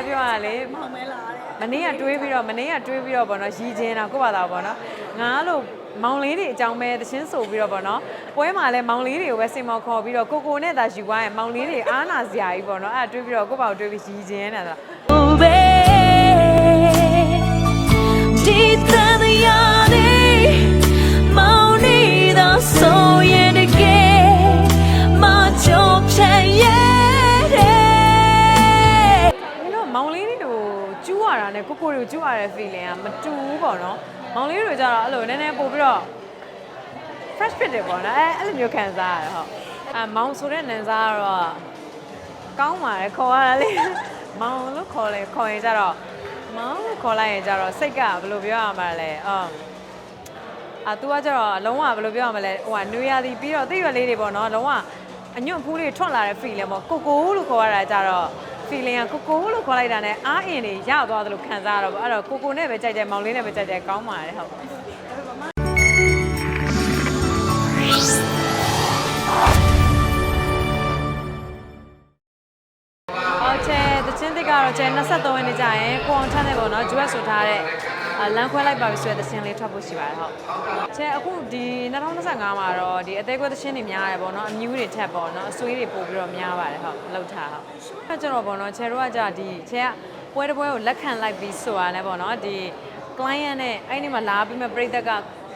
အဲ့ပြောရလေမောင်မဲလာတဲ့မနေ့ကတွေးပြီးတော့မနေ့ကတွေးပြီးတော့ဗောနော်ရီချင်းတာကိုယ့်ဘာသာဗောနော်ငါလို့မောင်လေးတွေအကြောင်းပဲတချင်းဆိုပြီးတော့ဗောနော်ပွဲမှာလဲမောင်လေးတွေကိုပဲစင်မော်ခေါ်ပြီးတော့ကိုကိုနဲ့သာယူသွားရင်မောင်လေးတွေအားနာစရာကြီးဗောနော်အဲ့ဒါတွေးပြီးတော့ကိုယ့်ဘာကိုတွေးပြီးရီချင်းတာ ရတာနဲ့ကိုကိုတွေကိုကျူးရတဲ့ feeling ကမတူဘူးပေါ့နော်မောင်လေးတွေကြတော့အဲ့လိုနည်းနည်းပို့ပြီးတော့ fresh ဖြစ်တယ်ပေါ့နော်အဲအဲ့လိုမျိုးခံစားရတယ်ဟုတ်အဲမောင်ဆိုတဲ့နန်းစားကတော့ကောင်းပါတယ်ခေါ်ရတာလေမောင်လို့ခေါ်လဲခေါ်ရင်ကြတော့မောင်လို့ခေါ်လိုက်ရင်ကြတော့စိတ်ကဘယ်လိုပြောရမှာလဲအော်အာ तू ကကြတော့လုံးဝဘယ်လိုပြောရမလဲဟိုကနွေရာသီပြီးတော့တိရွက်လေးတွေပေါ့နော်လုံးဝအညွန့်ဖူးလေးထွက်လာတဲ့ feeling ပေါ့ကိုကိုလို့ခေါ်ရတာကြတော့ feeling ကကိုကိုလို့ခေါ်လိုက်တာနဲ့အားအင်တွေရသွားတယ်လို့ခံစားရတော့ပေါ့အဲ့တော့ကိုကိုနဲ့ပဲကြိုက်တယ်မောင်လေးနဲ့ပဲကြိုက်တယ်ကောင်းပါတယ်ဟုတ်ဟုတ်ချဲတချင်းတစ်ကတော့ချဲ23ရက်နေ့ကျရင်ကိုအောင်ချမ်းတဲ့ပေါ့နော်ဂျူအက်ဆိုထားတဲ့အာ လမ်းခွဲလိုက်ပါပြီဆိုတဲ့တချင်းလေးထွက်ဖို့ရှိပါတယ်ဟုတ်ချဲအခုဒီ2025မှာတော့ဒီအသေးကွဲတချင်းတွေများတယ်ပေါ့နော်အမျိုးတွေထက်ပေါ့နော်အဆွေးတွေပို့ပြီးတော့များပါတယ်ဟုတ်လောက်ထားဟုတ်အဲ့ကျတော့ပေါ့နော်ချဲတို့ကကြာဒီချဲကပွဲတစ်ပွဲကိုလက်ခံလိုက်ပြီးဆိုတာနဲ့ပေါ့နော်ဒီ client နဲ့အဲ့ဒီမှာလာပြီးမဲ့ပြည်သက်က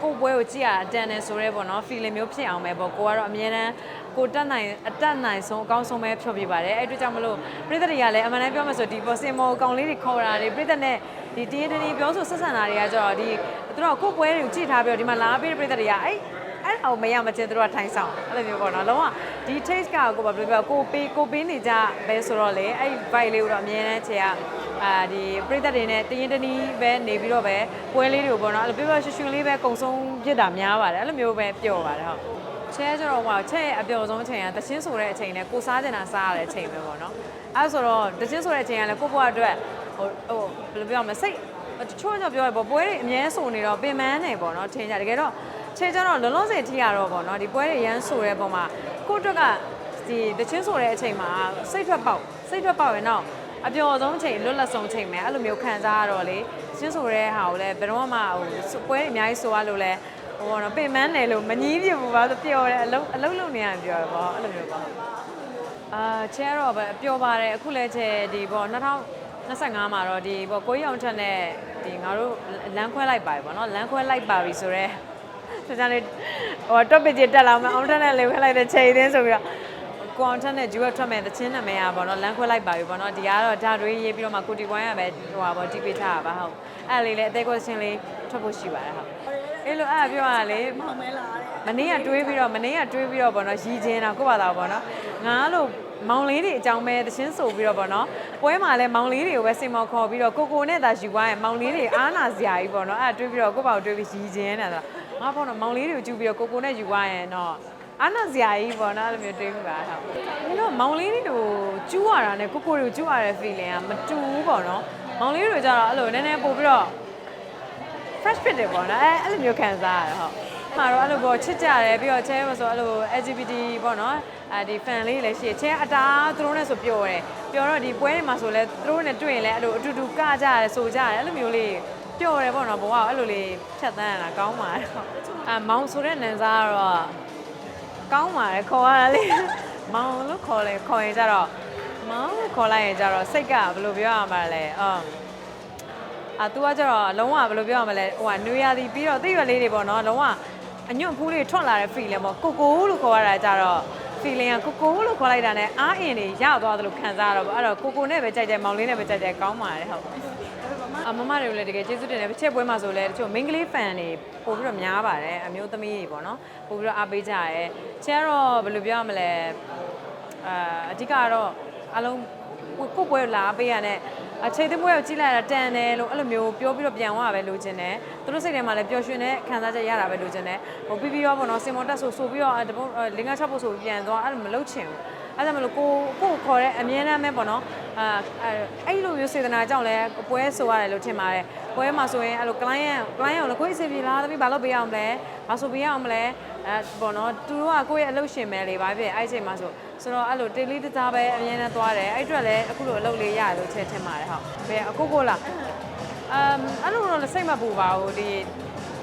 ကိုယ့်ပွဲကိုကြည့်ရအတန်နဲ့ဆိုရဲပေါ့နော် feeling မျိုးဖြစ်အောင်ပဲပေါ့ကိုကတော့အမြဲတမ်းကိုတက်နိုင်အတက်နိုင်ဆုံးအကောင်းဆုံးပဲဖြောပြပါတယ်အဲ့အတွေ့ကြောင့်မလို့ပြည်သက်တွေကလည်းအမှန်တမ်းပြောမှဆိုဒီပေါ်စင်မောအကောင်လေးတွေခေါ်တာတွေပြည်သက်နဲ့ဒီတရေတရေပြောဆိုဆက်ဆံတာတွေကကြတော့ဒီသူတို့ကကိုယ့်ပွဲတွေကိုကြည့်ထားပြီးတော့ဒီမှာလာပြီးပြည်သက်တွေကအဲ့အဲ့အောင်မရမချင်းသူတို့ကထိုင်ဆောင်အဲ့လိုမျိုးပေါ့နော်လုံးဝဒီ taste ကကိုဘာပြောပြောကိုပေးကိုပေးနေကြပဲဆိုတော့လေအဲ့ vibe လေးကိုတော့အမြဲတမ်းချေက အာဒီပြည်သက်တွေနဲ့တရင်တနီးပဲနေပြီးတော့ပဲပွဲလေးတွေကိုပေါ့နော်အဲ့လိုပြောပြောရွှင်ရွှင်လေးပဲကုံဆုံးပြစ်တာများပါတယ်အဲ့လိုမျိုးပဲပျော်ပါတယ်ဟုတ်ချဲကျတော့ဟိုချဲရဲ့အပျော်ဆုံးအချိန်ကတချင်းဆိုတဲ့အချိန်နဲ့ကိုစားကျင်တာစားရတဲ့အချိန်ပဲပေါ့နော်အဲဆိုတော့တချင်းဆိုတဲ့အချိန်ကလည်းကိုယ့်ဘဝအတွက်ဟိုဟိုဘယ်လိုပြောရမလဲစိတ်တချို့ကြောင့်ပြောရပေါ့ပွဲတွေအများဆိုနေတော့ပင်ပန်းနေပေါ့နော်ထင်ကြတကယ်တော့ချဲကျတော့လုံးလုံးစင်ထိရတော့ပေါ့နော်ဒီပွဲတွေရမ်းဆိုတဲ့ပုံမှာကိုယ့်အတွက်ကဒီတချင်းဆိုတဲ့အချိန်မှာစိတ်ထွက်ပေါက်စိတ်ထွက်ပေါက်ရင်တော့ အပျော်ဆုံးအချိန်လွတ်လပ်ဆုံးအချိန်ပဲအဲ့လိုမျိုးခံစားရတော့လေချင်းဆိုတဲ့ဟာကိုလည်းဘယ်တော့မှဟိုပွဲတွေအများကြီးဆိုရလို့လဲဟိုကတော့ပင်မန်းတယ်လို့မငီးပြဘူးပါဆိုပျော်တယ်အလုံးအလုံးလုံးနေရပြောရပေါ့အဲ့လိုမျိုးပေါ့အာချဲတော့ပဲပျော်ပါတယ်အခုလည်းချဲဒီပေါ့2025မှာတော့ဒီပေါ့ကိုကြီးအောင်ထက်နဲ့ဒီငါတို့လမ်းခွဲလိုက်ပါပြီပေါ့နော်လမ်းခွဲလိုက်ပါပြီဆိုတော့ဆိုကြတယ်ဟို topic ကြီးတက်လာမှအောင်ထက်နဲ့လေခွဲလိုက်တဲ့ချိန်သေးဆိုပြီးတော့ ကိုအောင်ထက်နဲ့ဂျူရထွက်မဲ့သချင်းနာမည်อ่ะပေါ့နော်လမ်းခွဲလိုက်ပါပြီပေါ့နော်ဒီကတော့ဓာတ်တွေးရေးပြီးတော့မှကိုတီကွိုင်းရပဲဟိုပါပေါ့တီးပေးထားတာပါဟုတ်အဲ့လေးလေအသေးကွက်ချင်းလေးထွက်ဖို့ရှိပါတယ်ဟုတ်အဲ့လိုအဲ့ပြောရလေမောင်မဲလာတဲ့မနေ့ကတွေးပြီးတော့မနေ့ကတွေးပြီးတော့ဗောနော်ရီချင်းတာကိုယ့်ဘာသာဗောနော်ငါလို့မောင်လေးတွေအကြောင်းပဲတချင်းဆိုပြီးတော့ဗောနော်ပွဲမှာလဲမောင်လေးတွေကိုပဲစင်မော်ခေါ်ပြီးတော့ကိုကိုနဲ့သာယူသွားရင်မောင်လေးတွေအားနာစရာကြီးဗောနော်အဲ့ဒါတွေးပြီးတော့ကိုယ့်ဘာကိုတွေးပြီးရီချင်းတာဆိုတော့ငါဗောနော်မောင်လေးတွေကိုကျူပြီးတော့ကိုကိုနဲ့ယူသွားရင်တော့ အားနာစရာကြီးဗောနော်အဲ့လိုမျိုးတွေးမိပါတော့မင်းတို့မောင်လေးတွေကိုကျူးရတာနဲ့ကိုကိုတွေကိုကျူးရတဲ့ feeling ကမတူဘူးဗောနော်မောင်လေးတွေကြတော့အဲ့လိုနည်းနည်းပို့ပြီးတော့ fresh ဖြစ်တယ်ပေါ့နော်အဲအဲ့လိုမျိုးခံစားရတယ်ဟုတ်မှာတော့အဲ့လိုပေါ့ချစ်ကြတယ်ပြီးတော့ချဲမဆိုအဲ့လို LGBT ပေါ့နော်အဲဒီ fan လေးလည်းရှိတယ်ချဲအတားသူတို့နဲ့ဆိုပျော်တယ်ပျော်တော့ဒီပွဲတွေမှာဆိုလဲသူတို့နဲ့တွေ့ရင်လည်းအဲ့လိုအတူတူကကြရတယ်ဆိုကြရတယ်အဲ့လိုမျိုးလေးပျော်တယ်ပေါ့နော်ဘဝကိုအဲ့လိုလေးဖြတ်သန်းရတာကောင်းပါတယ်ဟုတ်အဲမောင်ဆိုတဲ့နန်းစားကတော့ ကောင်းပါတယ်ခေါ်ရတာလေမောင်လို့ခေါ်လဲခေါ်ရင်ကြတော့မောင်လို့ခေါ်လိုက်ရင်ကြတော့စိတ်ကဘယ်လိုပြောရမှာလဲအော်အာ तू ကကျတော့လုံးဝဘယ်လိုပြောရမလဲဟိုကနွေရာသီပြီးတော့တိရွက်လေးတွေပေါ့နော်လုံးဝအညွန့်ဖူးလေးထွက်လာတဲ့ feeling ပေါ့ကိုကိုလို့ခေါ်ရတာကြတော့ feeling ကကိုကိုလို့ခေါ်လိုက်တာနဲ့အားအင်တွေရသွားတယ်လို့ခံစားရတော့ပေါ့အဲ့တော့ကိုကိုနဲ့ပဲကြိုက်တယ်မောင်လေးနဲ့ပဲကြိုက်တယ်ကောင်းပါတယ်ဟုတ် အမမတွေကိုလည်းတကယ်ကျေးဇူးတင်တယ်ချက်ပွဲမှာဆိုလဲတချို့ main ကလေး fan တွေပို့ပြီးတော့များပါတယ်အမျိုးသမီးတွေပေါ့နော်ပို့ပြီးတော့အားပေးကြရဲချက်ကတော့ဘယ်လိုပြောရမလဲအာအဓိကကတော့အလုံးကိုယ့်ပွဲလာပေးရတဲ့အချိန်တပွဲကိုကြည့်လိုက်တာတန်တယ်လို့အဲ့လိုမျိုးပြောပြီးတော့ပြန်သွားပဲလိုချင်တယ်သူတို့စိတ်ထဲမှာလည်းပျော်ရွှင်တဲ့ခံစားချက်ရတာပဲလိုချင်တယ်ဟိုပြီးပြီးတော့ပေါ့နော်စင်မော်တက်ဆိုဆိုပြီးတော့တပုံလင်းကားချက်ဖို့ဆိုပြန်သွားအဲ့လိုမလုပ်ချင်ဘူး အဲ့ဒါမလို့ကိုကိုခေါ်တဲ့အမြဲတမ်းပဲပေါ့နော်အာအဲ့လိုမျိုးစေတနာကြောင့်လဲပွဲဆိုရတယ်လို့ထင်ပါတယ်ပွဲမှာဆိုရင်အဲ့လို client client ကိုလည်းကိုယ်အစီအပြေလားသမီးဘာလုပ်ပေးရအောင်မလဲဘာဆိုပေးရအောင်မလဲအဲပေါ့နော်သူတို့ကကိုယ့်ရဲ့အလုပ်ရှင်ပဲလေဘာဖြစ်အဲ့ချိန်မှာဆိုဆိုတော့အဲ့လိုတေးလေးတစားပဲအမြဲတမ်းသွားတယ်အဲ့အတွက်လည်းအခုလိုအလုပ်လေးရတယ်လို့ထင်ထင်ပါတယ်ဟုတ်ဘယ်အခုကိုလားအမ်အဲ့လိုတော့စိတ်မပူပါဘူးဒီ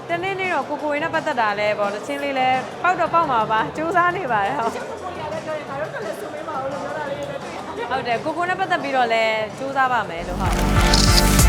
တနေ့နေ့တော့ကိုကိုရင်းနဲ့ပတ်သက်တာလဲပေါ့တချင်းလေးလဲပောက်တော့ပောက်မှာပါစူးစမ်းနေပါတယ်ဟုတ် လည်းဆိုပေးပါဦးလို့ပြောတာလေးတွေလည်းတွေ့ဟုတ်တယ်ကိုကိုနဲ့ပတ်သက်ပြီးတော့လည်းစူးစမ်းပါမယ်လို့ဟုတ်